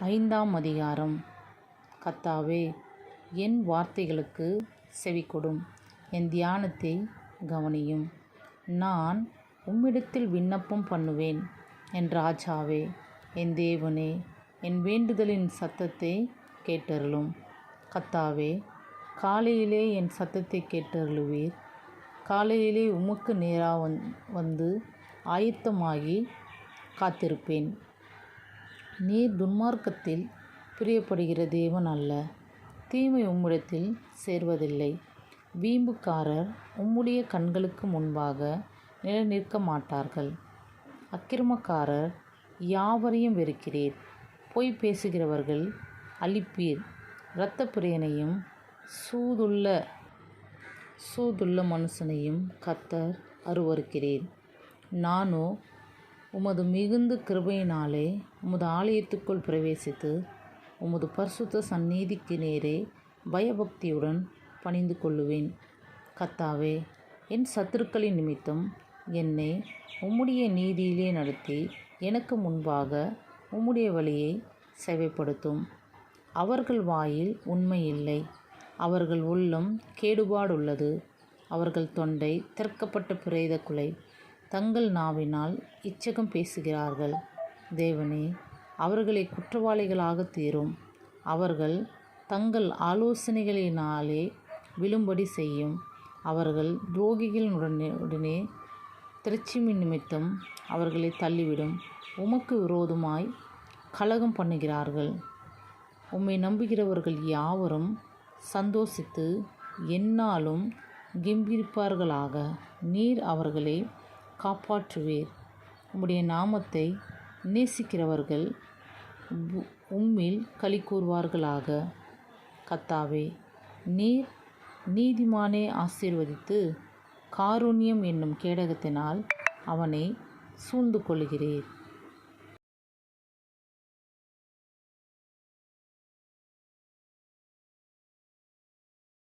ஐந்தாம் அதிகாரம். கத்தாவே என் வார்த்தைகளுக்கு செவிக்கொடும் என் தியானத்தை கவனியும். நான் உம்மிடத்தில் விண்ணப்பம் பண்ணுவேன் என் ராஜாவே. என் தேவனே என் வேண்டுதலின் சத்தத்தை கேட்டருளும். கத்தாவே காலையிலே என் சத்தத்தை கேட்டருளுவீர். காலையிலே உமக்கு நேராக வந் வந்து ஆயத்தமாகி காத்திருப்பேன். நீர் துன்மார்க்கத்தில் பிரியப்படுகிற தேவன் அல்ல. தீமை உம்மிடத்தில் சேர்வதில்லை. வீம்புக்காரர் உம்முடைய கண்களுக்கு முன்பாக நிலநிற்க மாட்டார்கள். அக்கிரமக்காரர் யாவரையும் வெறுக்கிறீர். பொய் பேசுகிறவர்கள் அழிப்பீர். இரத்த பிரியனையும் சூதுள்ள சூதுள்ள மனுஷனையும் கத்தர் அருவருக்கிறீர். நானோ உமது மிகுந்த கிருபையினாலே உமது ஆலயத்துக்குள் பிரவேசித்து உமது பரிசுத்த சந்நிதிக்கு நேரே பயபக்தியுடன் பணிந்து கொள்ளுவேன். கத்தாவே என் சத்துருக்களின் நிமித்தம் என்னை உம்முடைய நீதியிலே நடத்தி எனக்கு முன்பாக உம்முடைய வழியை செவைப்படுத்தும். அவர்கள் வாயில் உண்மை இல்லை. அவர்கள் உள்ளம் கேடுபாடுள்ளது. அவர்கள் தொண்டை திறக்கப்பட்ட பிரேத குலை. தங்கள் நாவினால் இச்சகம் பேசுகிறார்கள். தேவனே அவர்களை குற்றவாளிகளாக தீரும். அவர்கள் தங்கள் ஆலோசனைகளினாலே விழும்படி செய்யும். அவர்கள் துரோகிகளுடனே உடனே நிமித்தம் அவர்களை தள்ளிவிடும். உமக்கு விரோதமாய் கலகம் பண்ணுகிறார்கள். உம்மை நம்புகிறவர்கள் யாவரும் சந்தோஷித்து எந்நாளும் கெம்பீரிப்பார்களாக நீர் அவர்களை காப்பாற்றுவீர். உம்முடைய நாமத்தை நேசிக்கிறவர்கள் உ- உம்மில் களி கூறுவார்களாக. கத்தாவே நீர் நீதிமானே ஆசீர்வதித்து காருண்யம் என்னும் கேடகத்தினால் அவனை சூழ்ந்து கொள்கிறீர்